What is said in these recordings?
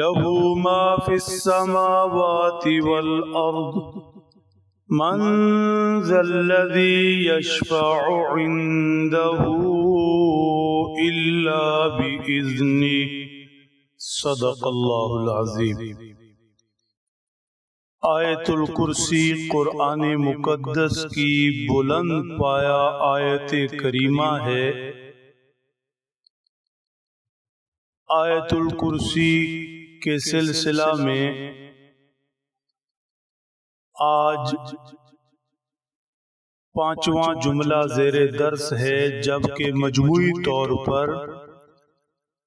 له ما في السماوات والأرض. من ذا الذي يشفع عنده إلا بإذنه. صدق الله العظيم. آیت الکرسی قرآن مقدس کی بلند پایا آیت کریمہ ہے۔ آیت الکرسی کے سلسلہ میں آج پانچواں جملہ زیر درس ہے، جبکہ مجموعی طور پر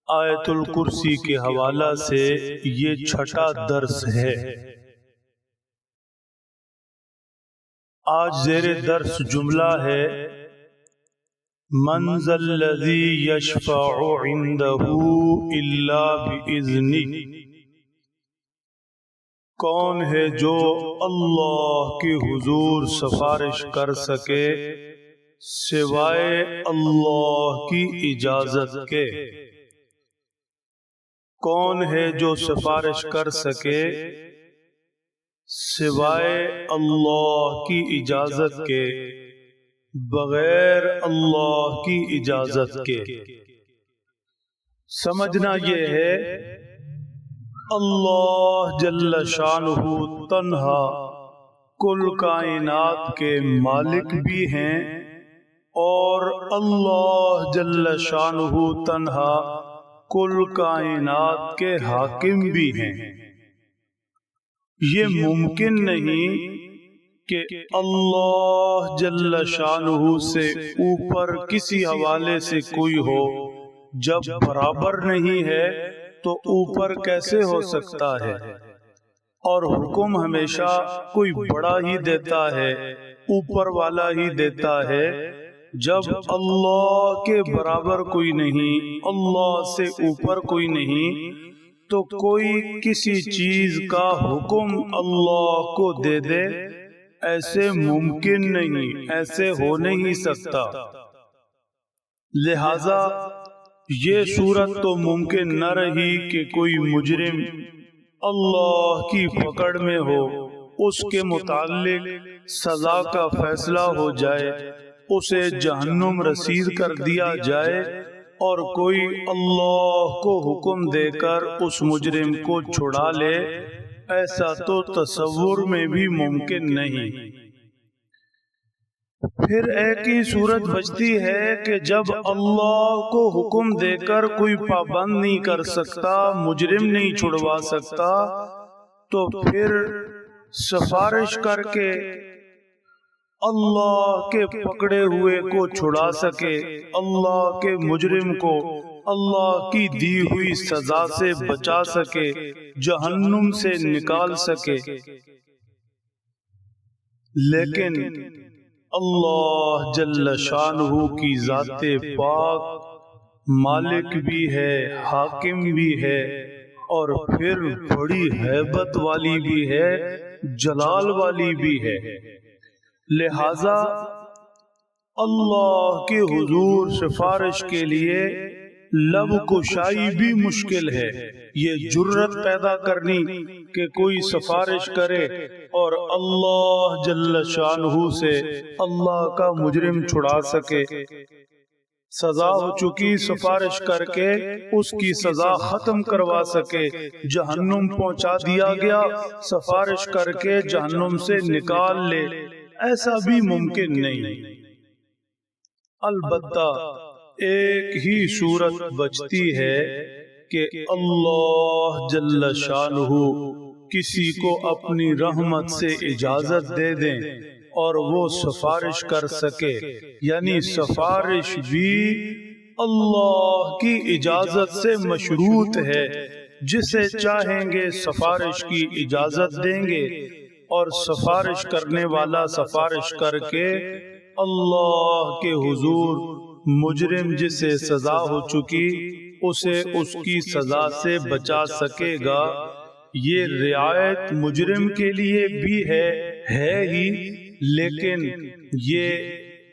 آیت الکرسی کے حوالہ سے یہ چھٹا درس ہے۔ آج زیر درس جملہ ہے منزل الذي يشفع عنده الا باذنه کون ہے جو اللہ کے حضور سفارش کر سکے سوائے اللہ کی اجازت کے؟ کون ہے جو سفارش کر سکے سوائے اللہ کی اجازت کے بغیر اللہ کی اجازت کے؟ سمجھنا یہ ہے اللہ جل شانہ تنہا۔ کل کائنات کے مالک بھی ہیں۔ اور اللہ جل شانہ تنہا۔ کل کائنات کے حاکم بھی ہیں۔ یہ ممکن نہیں کہ اللہ جل شانہ سے اوپر کسی حوالے سے کوئی ہو۔ جب برابر نہیں ہے تو اوپر کیسے ہو سکتا ہے؟ اور حکم ہمیشہ کوئی بڑا ہی دیتا ہے، اوپر والا ہی دیتا ہے۔ جب اللہ کے برابر کوئی نہیں، اللہ سے اوپر کوئی نہیں، تو کوئی کسی چیز کا حکم اللہ کو دے دے۔ ایسے ممکن نہیں، ایسے ہو نہیں سکتا۔ لہذا یہ صورت تو ممکن نہ رہی کہ کوئی مجرم اللہ کی پکڑ میں ہو، اس کے متعلق سزا کا فیصلہ ہو جائے، اسے جہنم رسید کر دیا جائے اور کوئی اللہ کو حکم دے کر اس مجرم کو چھڑا لے، ایسا تو تصور میں بھی ممکن نہیں۔ پھر ایک ہی صورت بچتی ہے کہ جب اللہ کو حکم دے کر کوئی پابند نہیں کر سکتا، مجرم نہیں چھڑوا سکتا، تو پھر سفارش کر کے اللہ کے پکڑے ہوئے کو چھڑا سکے، اللہ کے مجرم کو، اللہ کی دی ہوئی سزا سے بچا سکے، جہنم سے نکال سکے۔ لیکن اللہ جل شانہ کی ذات پاک مالک بھی ہے، حاکم بھی ہے اور پھر بڑی حیبت والی بھی ہے، جلال والی بھی ہے۔ لہذا اللہ کے حضور سفارش کے لیے لب کشائی بھی مشکل ہے۔ یہ جرت پیدا کرنی کہ کوئی سفارش کرے اور اللہ جل شانہ سے اللہ کا مجرم چھڑا سکے۔ سزا ہو چکی سفارش کر کے اس کی سزا ختم کروا سکے۔ جہنم پہنچا دیا گیا۔ سفارش کر کے جہنم سے نکال لے۔ ایسا بھی ممکن نہیں۔ البتہ ایک ہی صورت بچتی ہے کہ اللہ جل شانہ کسی کو اپنی رحمت سے اجازت دے دیں اور وہ سفارش کر سکے۔ یعنی سفارش بھی اللہ کی اجازت سے مشروط ہے۔ جسے چاہیں گے سفارش کی اجازت دیں گے اور سفارش کرنے والا سفارش کر کے اللہ کے حضور مجرم جسے سزا ہو چکی اسے اس کی سزا سے بچا سکے گا۔ یہ رعایت مجرم کے لیے بھی ہے ہے ہی۔ لیکن یہ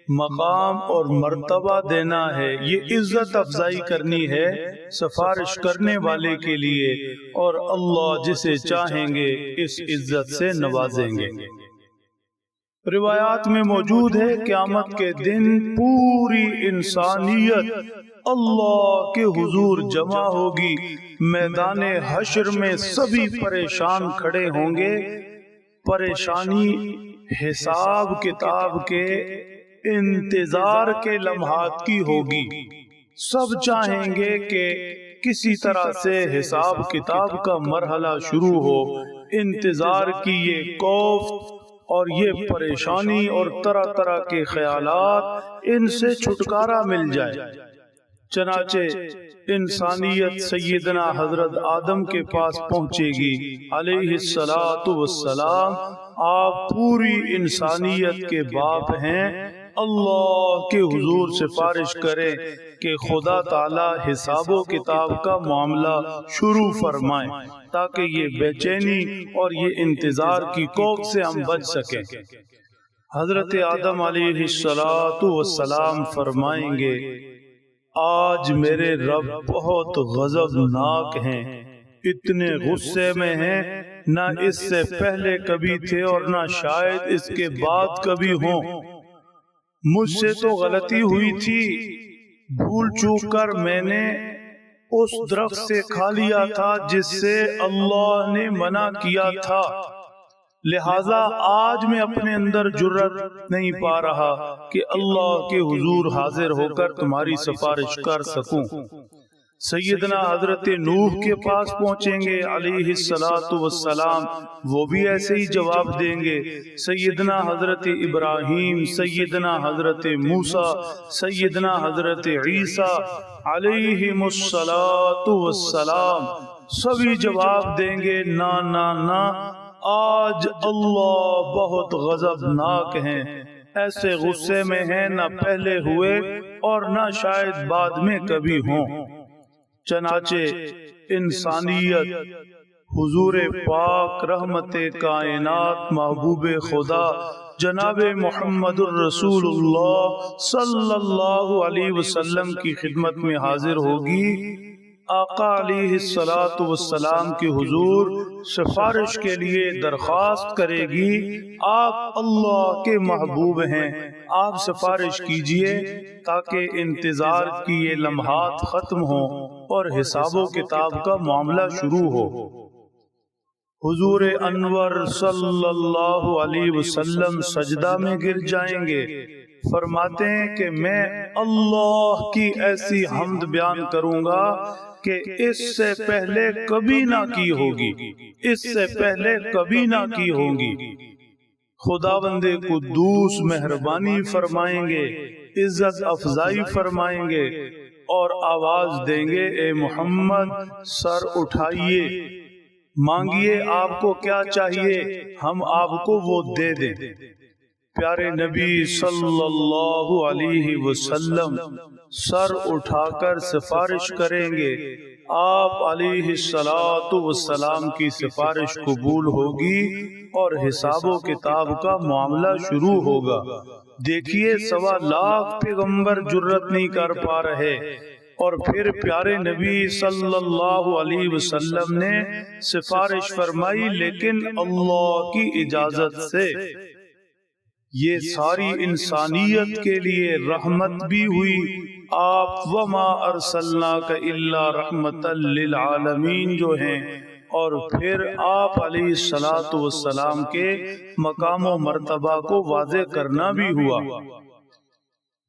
مقام اور مرتبہ دینا ہے۔ یہ عزت افزائی کرنی ہے سفارش کرنے والے کے لیے۔ اور اللہ جسے چاہیں گے اس عزت سے نوازیں گے۔ روایات میں موجود ہے قیامت کے دن پوری انسانیت اللہ کے حضور جمع ہوگی۔ میدان حشر میں سبھی پریشان کھڑے ہوں گے۔ پریشانی حساب کتاب کے انتظار کے لمحات کی ہوگی۔ سب چاہیں گے کہ کسی طرح سے حساب کتاب کا مرحلہ شروع ہو۔ انتظار کی یہ کوف اور یہ پریشانی اور طرح طرح کے خیالات ان سے چھٹکارا مل جائے۔ چنانچہ انسانیت سیدنا حضرت آدم کے پاس پہنچے گی۔ علیہ السلام آپ پوری انسانیت کے باپ ہیں۔ اللہ کے حضور سفارش کرے کہ خدا تعالی حساب و کتاب کا معاملہ شروع فرمائے تاکہ یہ بے چینی اور یہ انتظار کی کوک سے ہم بچ سکیں۔ حضرت آدم علیہ السلام فرمائیں گے آج میرے رب بہت غضب ناک ہیں۔ اتنے غصے میں ہیں نہ اس سے پہلے کبھی تھے اور نہ شاید اس کے بعد کبھی ہوں۔ مجھ سے تو غلطی ہوئی تھی۔ بھول چوک کر میں نے اس درخت سے کھا لیا تھا جس سے اللہ نے منع کیا تھا۔ لہذا آج میں اپنے اندر جرت نہیں پا رہا کہ اللہ کے حضور حاضر ہو کر تمہاری سفارش کر سکوں۔ سیدنا حضرت نوح کے پاس پہنچیں گے علیہ السلام وہ بھی ایسے ہی جواب دیں گے۔ سیدنا حضرت ابراہیم سیدنا حضرت موسیٰ سیدنا حضرت عیسیٰ علیہ السلام سبھی جواب دیں گے نا نا نا آج اللہ بہت غضبناک ہیں۔ ایسے غصے میں ہیں نہ پہلے ہوئے اور نہ شاید بعد میں کبھی ہوں۔ چنانچہ انسانیت، حضور پاک رحمت کائنات محبوب خدا، جناب محمد الرسول اللہ صلی اللہ علیہ وسلم کی خدمت میں حاضر ہوگی۔ آقا علیہ السلاۃ والسلام کی حضور سفارش کے لیے درخواست کرے گی، آپ اللہ کے محبوب ہیں، آپ سفارش کیجیے تاکہ انتظار کی یہ لمحات ختم ہوں اور حساب و کتاب کا معاملہ شروع ہو۔ حضور انور صلی اللہ علیہ وسلم سجدہ میں گر جائیں گے۔ فرماتے ہیں کہ میں اللہ کی ایسی حمد بیان کروں گا کہ اس سے پہلے کبھی نہ کی ہوگی۔ اس سے پہلے کبھی نہ کی ہوگی۔ خدا بندے کو دوس مہربانی فرمائیں گے عزت افزائی فرمائیں گے اور آواز دیں گے اے محمد سر اٹھائیے۔ مانگیے آپ کو کیا چاہیے؟ ہم آپ کو وہ دے دیں۔ پیارے نبی صلی اللہ علیہ وسلم، سر اٹھا کر سفارش کریں گے۔ آپ علیہ السلام کی سفارش قبول ہوگی اور حساب و کتاب کا معاملہ شروع ہوگا۔ دیکھیے، سوا لاکھ پیغمبر جرت نہیں کر پا رہے۔ اور پھر پیارے نبی صلی اللہ علیہ وسلم نے سفارش فرمائی، لیکن اللہ کی اجازت سے یہ ساری انسانیت کے لیے رحمت بھی ہوئی۔ آپ وما ارسلنا کا اللہ رحمت للعالمین جو ہیں۔ اور پھر آپ علیہ السلاۃ والسلام کے مقام و مرتبہ کو واضح کرنا بھی ہوا۔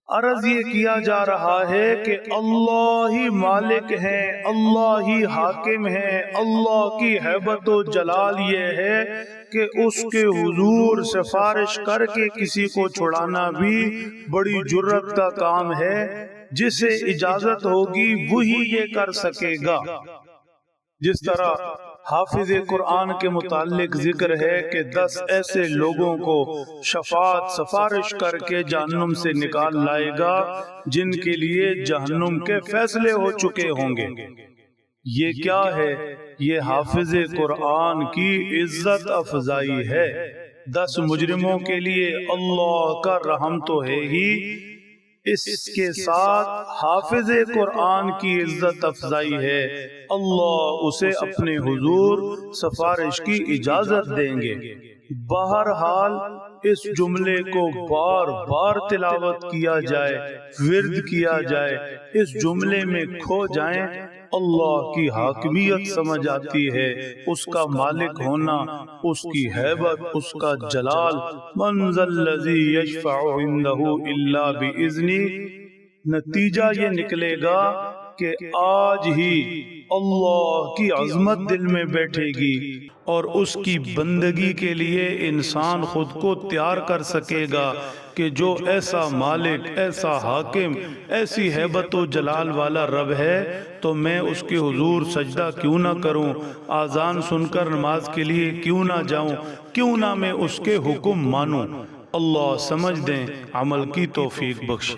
عرض یہ کیا جا رہا ہے کہ اللہ ہی مالک ہیں اللہ ہی حاکم ہیں اللہ کی حیبت و جلال یہ ہے کہ اس کے حضور سفارش کر کے کسی کو چھڑانا بھی بڑی جرت کا کام ہے جسے اجازت ہوگی وہی یہ کر سکے گا۔ جس طرح حافظ قرآن کے متعلق ذکر ہے کہ دس ایسے لوگوں کو شفاعت سفارش کر کے جہنم سے نکال لائے گا جن کے لیے جہنم کے فیصلے ہو چکے ہوں گے۔ یہ کیا ہے؟ یہ حافظ قرآن کی عزت افزائی ہے۔ دس مجرموں کے لیے اللہ کا رحم تو ہے ہی۔ اس کے ساتھ حافظ قرآن کی عزت افزائی ہے۔ اللہ اسے اپنے حضور سفارش کی اجازت دیں گے۔ بہرحال اس جملے کو بار بار تلاوت کیا جائے، ورد کیا جائے، اس جملے میں کھو جائیں، اللہ کی حاکمیت سمجھ آتی ہے، اس کا مالک ہونا، اس کی حیبت، اس کا جلال منزل لذی یشفع عنده الا باذنی نتیجہ یہ نکلے گا کہ آج ہی اللہ کی عظمت دل میں بیٹھے گی اور اس کی بندگی کے لیے انسان خود کو تیار کر سکے گا کہ جو ایسا مالک، ایسا حاکم، ایسی حیبت و جلال والا رب ہے، تو میں اس کے حضور سجدہ کیوں نہ کروں آزان سن کر نماز کے لیے کیوں نہ جاؤں، کیوں نہ میں اس کے حکم مانوں۔ اللہ سمجھ دیں، عمل کی توفیق بخش۔